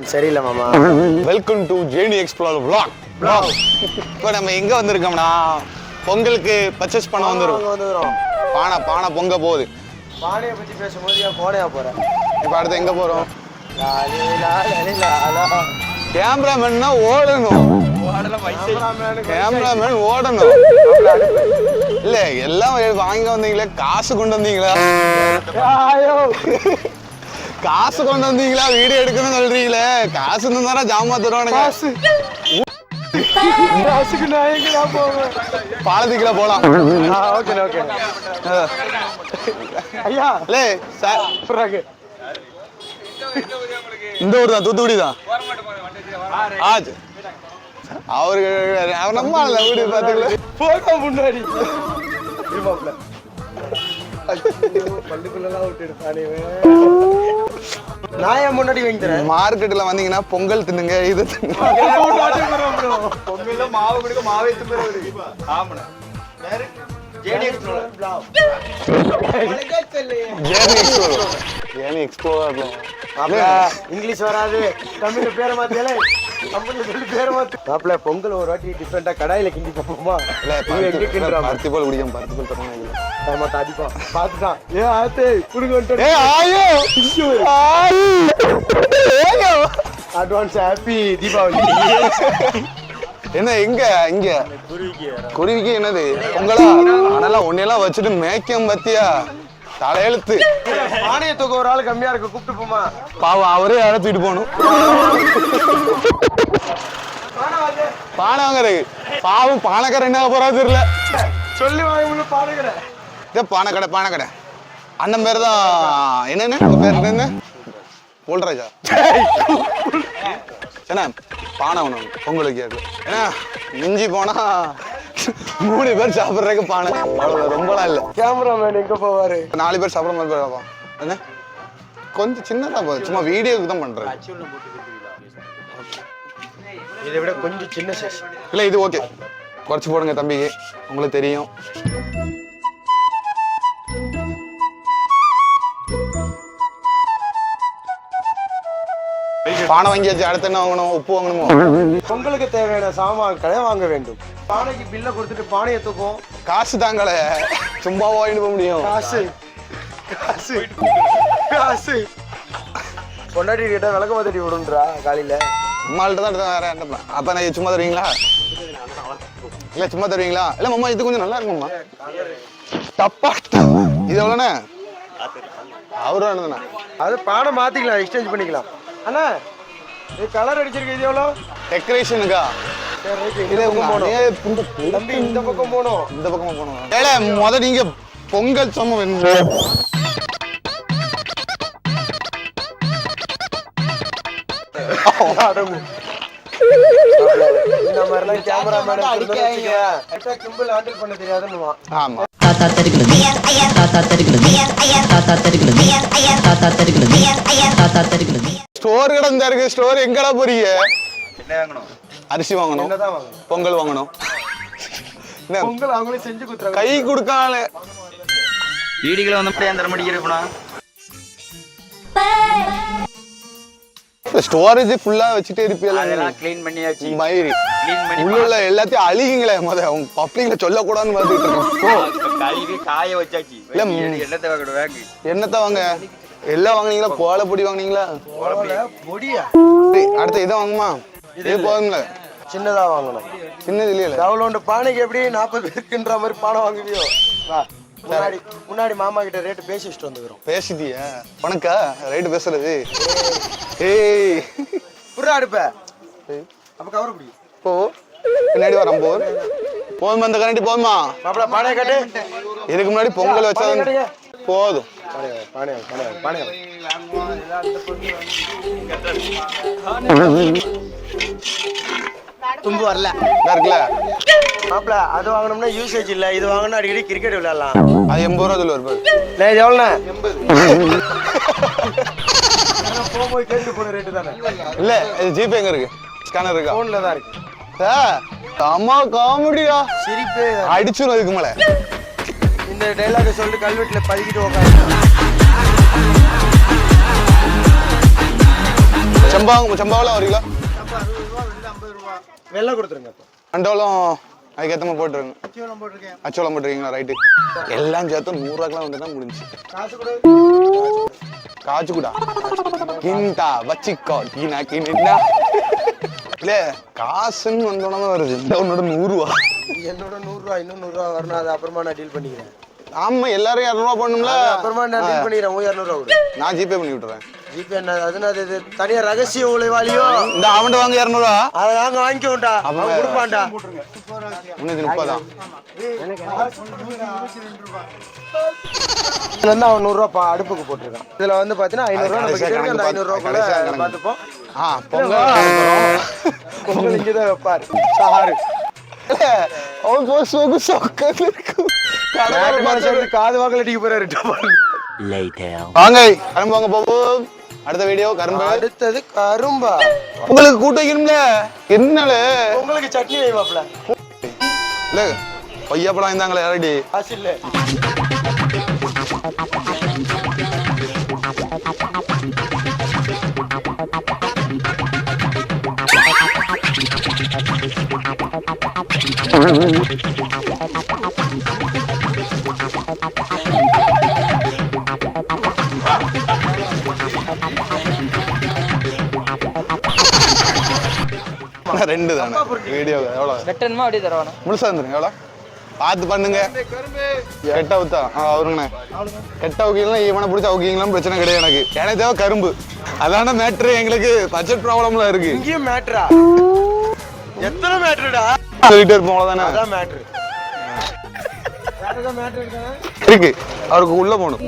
சரியில்லை மாமா. Welcome to Jenny explore vlog. Vlog. இப்போ நம்ம எங்க வந்திருக்கோம்னா பொங்கலுக்கு பர்ச்சேஸ் பண்ண வந்துரும் அங்க வந்துடும் பானை பானை பொங்க போகுது. பானையை பத்தி பேசும்போது ஏன் கோடையா போறேன் இப்போ அடுத்து எங்க போறோம். கேமராமேன்னா ஓடணும். கேமராமேன் ஓடணும். இல்ல எல்லாம் வாங்கி வந்தீங்களே காசு கொண்டு வந்தீங்களா? காசு கொண்டு வந்தீங்களா? வீடியோ எடுக்கணும்னு சொல்றீங்களே. காசு இருந்தா ஜாமா தருவானுங்க. காசு. காசுக்கு நான் எங்கடா போவேன்? பாலத்துக்குள்ள போலாம். ஓகே ஓகே ஐயா. லே சார் புறாக்கு இந்த ஊர் தான் தூத்துக்குடி தான். ஆச்சு அவருக்கு அவர் நம்ம வீடு பாத்துக்கல. போக முன்னாடி. நான் ஏன் முன்னாடி வாங்கி தரேன்? மார்க்கெட்ல வந்தீங்கன்னா பொங்கல் தின்னுங்க இது பொங்கல்ல மாவு கொடுக்க மாவே தும்புறவரு ஆமாண்ணா. இங்கிலீஷ் வராது. தமிழ்ல பேரை மாத்தியாலே தமிழ்ல சொல்லி பேரை மாத்து. பொங்கல் ஒரு வாட்டி டிஃப்ரெண்டா கடாயில கிண்டி பார்ப்போமா இல்ல எங்க கிண்டுறா பருத்தி போல் குடிக்கும் பருத்தி போல் தரணும் ஏ ஆத்தே குடுங்க ஏ ஆயோ! ஆயோ! அட்வான்ஸ் ஹாப்பி தீபாவளி என்ன எங்க இங்க? குருவிக்கு என்னது? பொங்கலா ஆனாலும் ஒன்னெல்லாம் வச்சுட்டு மேய்க்கம் பத்தியா? தலையெழுத்து. பானைய தொகை ஒரு ஆள் கம்மியா இருக்கு கூப்பிட்டு போமா பாவம் அவரே அழைச்சிட்டு போகணும். பானை வாங்குறது பாவம் பானைக்கரை என்ன போறா தெரியல. சொல்லி வாங்க பானைக்கிற இதே பானை கடை பானை கடை. அண்ணன் பேர் தான் என்னென்ன? பேர் என்ன போல்ராஜா என்ன பானை வேணும் பொங்கலுக்கு ஏன்னா மிஞ்சி போனா மூணு பேர் சாப்பிட்றதுக்கு பானை. அவ்வளோ ரொம்பலாம் இல்லை. கேமராமேன் எங்க போவாரு? நாலு பேர் சாப்பிட்ற மாதிரி போயிருப்பா என்ன? கொஞ்சம் சின்னதா போதும். சும்மா வீடியோக்கு தான் பண்றேன் இதை விட கொஞ்சம் சின்ன சைஸ் இல்லை இது ஓகே குறைச்சி போடுங்க தம்பிக்கு உங்களுக்கு தெரியும். பானை வாங்கியாச்சு அடுத்து என்ன வாங்கணும்? உப்பு வாங்கணுமோ? பொங்கலுக்கு தேவையான சாமான்களை வாங்க வேண்டும். பானைக்கு பில்ல கொடுத்துட்டு பானையை தூக்கும் காசு தாங்களே. சும்மா வாங்கிட்டு போக முடியும். காசு. காசு. காசு. பொண்டாட்டி கிட்ட விளக்க மாத்தடி விடுன்றா காலையில. அம்மாள்கிட்ட தான் எடுத்தேன் வேற என்ன அப்ப நான் சும்மா தருவீங்களா? இல்ல சும்மா தருவீங்களா? இல்ல மாமா இது கொஞ்சம் நல்லா இருக்கும்மா. தப்பா இது எவ்வளோண்ணே? அவரும் என்னண்ணா அது பானை மாத்திக்கலாம் எக்ஸ்சேஞ்ச் பண்ணிக்கலாம். அண்ணா இது கலர் அடிச்சிருக்கு இது எவ்வளோ? டெக்கரேஷனுக்கா இது இந்த உங்க பக்கம் போகணும் அண்ணே இந்த தம்பி இந்த பக்கம் போகணும் இந்த பக்கமா போகணும் ஏல முத நீங்க பொங்கல் சொம்ம வேணும் இந்த மாதிரிலாம் கேமராமேன் கிம்பிள் ஹேண்டில் பண்ண தெரியாதுன்னுவான் ஆமா தாத்தா தருகிறது தாத்தா தருகிறது தாத்தா தருகிறது தாத்தா தருகிறது தாத்தா தருகிறது ஸ்டோர் கிடந்தா இருக்கு ஸ்டோர் எங்கடா போறீங்க? அரிசி வாங்கணும்? என்னதான் வாங்கணும்? பொங்கல் வாங்கணும். பொங்கல் அவங்களே செஞ்சு கொடுத்துறாங்க. கை கொடுக்கால வீடுகளை வந்து அப்படியே தர மாட்டேங்கிறப்பா ஸ்டோரேஜ் ஃபுல்லா வச்சுட்டே இருப்பீங்களா அதெல்லாம் க்ளீன் பண்ணியாச்சு. மயிறு. க்ளீன் பண்ணி உள்ள உள்ள எல்லாத்தையும் அழியுங்களே முத. அவங்க பப்ளிக்ல சொல்லக்கூடாதுன்னு பார்த்துட்டு இருக்கோம். கழுவி காய வச்சாச்சு. இல்ல, வாங்கணும் வேகு? என்னத்த வாங்க? எல்லாம் வாங்குனீங்களா? கோலப்பொடி வாங்குனீங்களா? பொடியா? டேய், அடுத்து இதை வாங்குமா? இது போதும்ல. சின்னதா வாங்கணும். சின்னது இல்லையில டவுலோண்டு பானைக்கு எப்படி நாற்பது பேருக்குன்ற மாதிரி பானை வாங்குவியோ? வா முன்னாடி முன்னாடி மாமா கிட்ட ரேட்டு பேசி வச்சுட்டு வந்துக்கிறோம். பேசிட்டியா? உனக்கா ரைட்டு பேசுறது. ஏய். புறா அடுப்ப. அப்ப கவர பிடி போ. பின்னாடி வரேன் போ. போதுமா இந்த கரண்டி போதுமா? மாப்பிள பானையை கட்டு. இதுக்கு முன்னாடி பொங்கல் வச்சா பானை. போதும். தும்பு வரல. இருக்குல்ல? மாப்பிள அது வாங்கணும்னா யூசேஜ் இல்ல. இது வாங்கினா அடிக்கடி கிரிக்கெட் விளையாடலாம். அது எண்பது ரூபா சொல்லுவார் பாரு. லே இது எவ்வளோண்ணே போகும்போது கேட்டு போன ரேட்டு தானே இல்ல இது ஜிபே எங்க இருக்கு? ஸ்கேனர் இருக்கா? ஃபோனில் தான் இருக்கு. சார் அம்மா காமெடியா சிரிப்பே. அடிச்சிடும் அதுக்கு மேல. இந்த டைலாக் சொல்லிட்டு கல்வெட்டில் பதுக்கிட்டு உட்காந்து செம்பாவும் செம்பாவெல்லாம் ஒரு கிலோ வெள்ளை கொடுத்துருங்க அப்போ. ரெண்டோளம் அதுக்கேற்ற மாதிரி போட்டுருங்க. அச்சோளம் போட்டுருக்கீங்களா? ரைட்டு. எல்லாம் சேர்த்து நூறுரூவாக்கெல்லாம் வந்து தான் முடிஞ்சு காசு கூடா. கிண்டா வச்சிக்கோ. கீனா கிண்டா இல்ல காசுன்னு வந்தோடனே வருது. இந்த உன்னோட நூறுரூவா என்னோட நூறுரூவா இன்னும் நூறுரூவா வரணும் அது அப்புறமா நான் டீல் பண்ணிக்கிறேன். ஆமா எல்லாரும் இரநூறுவா பண்ணணும்ல அது அப்புறமா நான் டீல் பண்ணிக்கிறேன் உன் இரநூறுவா கொடு. நான் ஜிபே பண்ணி விட்டுறேன். ஜிபே என்ன அதுன்னு அது இது தனியா ரகசிய உழைவாளியோ இந்த அவன்கிட்ட வாங்க இரநூறுவா. அதை நாங்க வாங்கிக்கோண்டா அவன் கொடுப்பான்டா. முன்னூத்தி முப்பதா இதுல வந்து அவன் நூறுரூவா அடுப்புக்கு போட்டிருக்கான். இதுல வந்து பாத்தீங்கன்னா ஐநூறுரூவா இருக்கு அந்த ஐநூறுரூவாக்குள்ள. பார்த்துப்போம். ஆ பொங்கல். பொங்கல் இங்கே தான் வைப்பார். சாரு. அவன் போ சொகு சொக்கல் இருக்கும் காது வாக்கல அடிக்க போறாரு. வாங்க கரும்பு வாங்க போவோம். அடுத்த வீடியோ கரும்பு. அடுத்தது கரும்பா. உங்களுக்கு கூட்டு வைக்கணும்ல? என்னால? உங்களுக்கு சட்னி இல்ல கொய்யாப்பழம் இருந்தாங்களே யாரடி? காசு இல்ல. ரெண்டு தானே. வீடியோ எவ்வளோ வெட்டணுமா அப்படியே தரவானா? முழுசா இருந்துருங்க எவ்வளோ பார்த்து பண்ணுங்க. கெட்ட அவுத்தா ஆ அவருங்கண்ணே. கெட்ட அவுக்கீங்களா இவனை பிடிச்ச அவுக்கீங்களாம் பிரச்சனை கிடையாது எனக்கு. எனக்கு தேவை கரும்பு. அதான மேட்ரு எங்களுக்கு பட்ஜெட் ப்ராப்ளம்ல இருக்கு. இங்கேயும் மேட்ரா எத்தனை மேட்ருடா சொல்லிட்டே இருப்போம் அவ்வளோதானே அதான் மேட்ரு இருக்கு? அவருக்கு உள்ள போகணும்.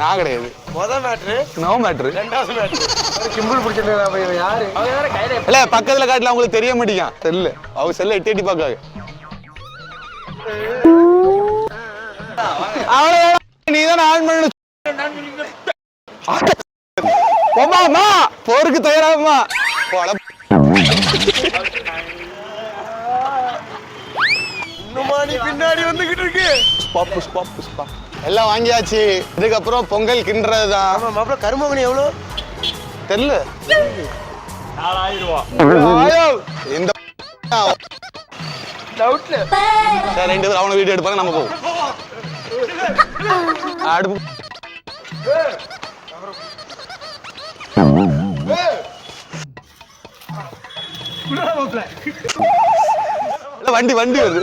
நான் கிடையாது. முத மேட்ரு நோ மேட்ரு ரெண்டாவது மேட்ரு கிம்பிள் பிடிச்சிட்டு யாரு? இல்ல பக்கத்துல காட்டுல அவங்களுக்கு தெரிய மாட்டேங்க செல்லு அவங்க செல்ல எட்டி எட்டி பார்க்காங்க. அவ்வளவுதான் நீ தான் ஆன் பண்ணு போமா அம்மா போருக்கு தயாராகுமா பின்னாடி வந்துகிட்டு இருக்கு. புஷ்பா எல்லாம் வாங்கியாச்சு. இதுக்கப்புறம் பொங்கல் கிண்டுறது தான் எவ்வளோ தெரியல. இந்த டவுட்ல சரி ரெண்டு பேரும் அவனை வீடியோ எடுப்பாங்க நம்ம போவோம். அடுப்பு. இல்ல, வண்டி வண்டி வருது.